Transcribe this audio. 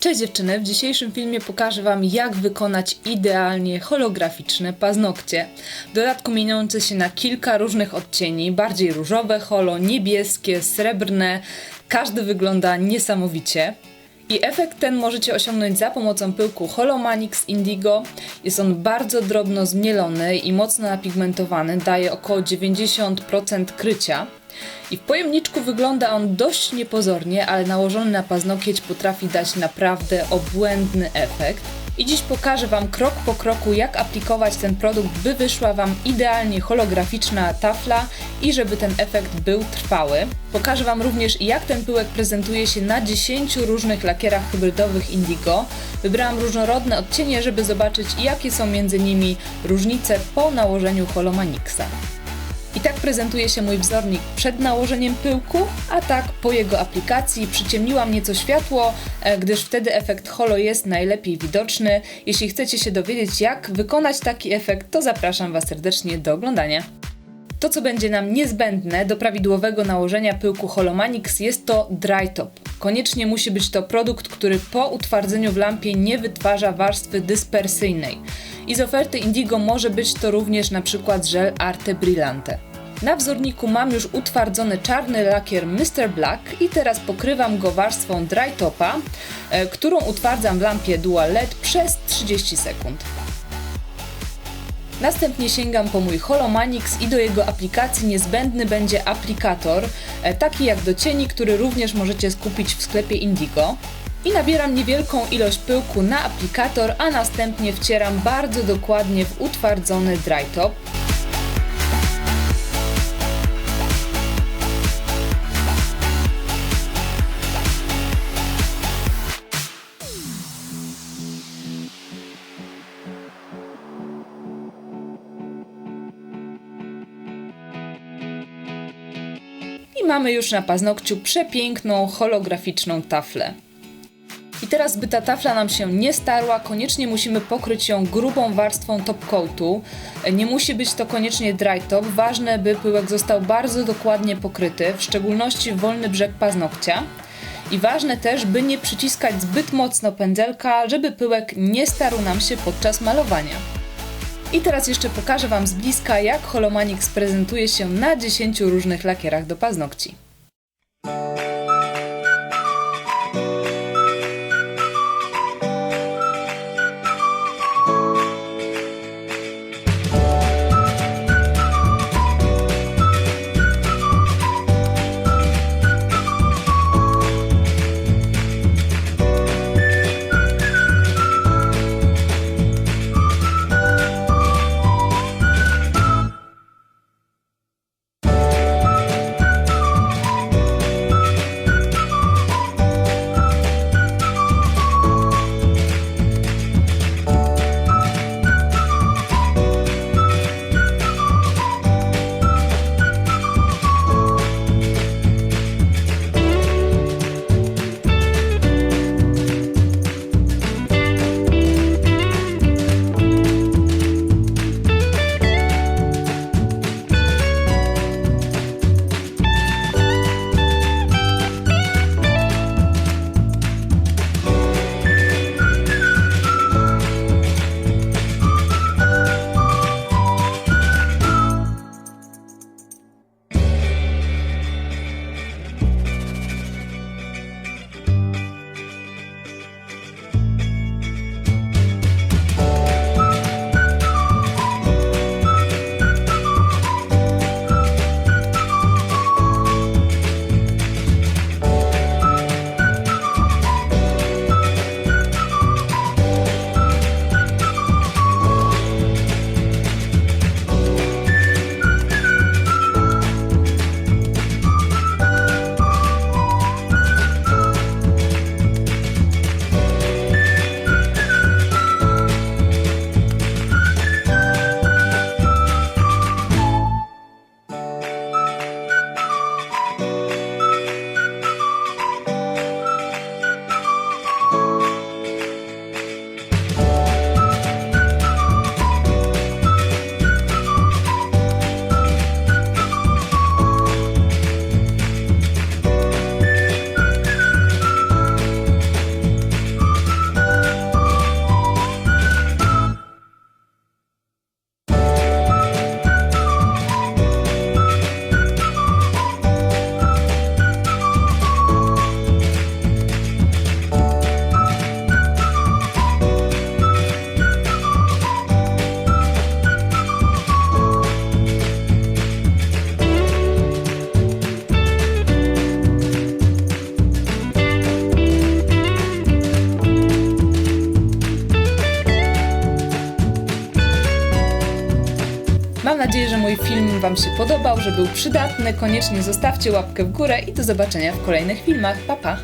Cześć dziewczyny, w dzisiejszym filmie pokażę Wam jak wykonać idealnie holograficzne paznokcie. W dodatku mieniące się na kilka różnych odcieni, bardziej różowe holo, niebieskie, srebrne. Każdy wygląda niesamowicie. I efekt ten możecie osiągnąć za pomocą pyłku Holomanix Indigo. Jest on bardzo drobno zmielony i mocno napigmentowany, daje około 90% krycia. I w pojemniczku wygląda on dość niepozornie, ale nałożony na paznokieć potrafi dać naprawdę obłędny efekt. I dziś pokażę Wam krok po kroku, jak aplikować ten produkt, by wyszła Wam idealnie holograficzna tafla i żeby ten efekt był trwały. Pokażę Wam również, jak ten pyłek prezentuje się na 10 różnych lakierach hybrydowych Indigo. Wybrałam różnorodne odcienie, żeby zobaczyć, jakie są między nimi różnice po nałożeniu Holomanixa. I tak prezentuje się mój wzornik przed nałożeniem pyłku, a tak po jego aplikacji przyciemniłam nieco światło, e, gdyż wtedy efekt holo jest najlepiej widoczny. Jeśli chcecie się dowiedzieć jak wykonać taki efekt, to zapraszam Was serdecznie do oglądania. To, co będzie nam niezbędne do prawidłowego nałożenia pyłku Holomanix jest to dry top. Koniecznie musi być to produkt, który po utwardzeniu w lampie nie wytwarza warstwy dyspersyjnej. I z oferty Indigo może być to również na przykład żel Arte Brillante. Na wzorniku mam już utwardzony czarny lakier Mr. Black i teraz pokrywam go warstwą dry topa, e, którą utwardzam w lampie Dual LED przez 30 sekund. Następnie sięgam po mój Holomanix i do jego aplikacji niezbędny będzie aplikator, e, taki jak do cieni, który również możecie skupić w sklepie Indigo. I nabieram niewielką ilość pyłku na aplikator, a następnie wcieram bardzo dokładnie w utwardzony dry top. I mamy już na paznokciu przepiękną holograficzną taflę. Teraz, by ta tafla nam się nie starła, koniecznie musimy pokryć ją grubą warstwą top coatu. Nie musi być to koniecznie dry top, ważne by pyłek został bardzo dokładnie pokryty, w szczególności wolny brzeg paznokcia. I ważne też, by nie przyciskać zbyt mocno pędzelka, żeby pyłek nie starł nam się podczas malowania. I teraz jeszcze pokażę Wam z bliska, jak Holomanix prezentuje się na 10 różnych lakierach do paznokci. Nadzieję, że mój film Wam się podobał, że był przydatny. Koniecznie zostawcie łapkę w górę i do zobaczenia w kolejnych filmach. Pa, pa!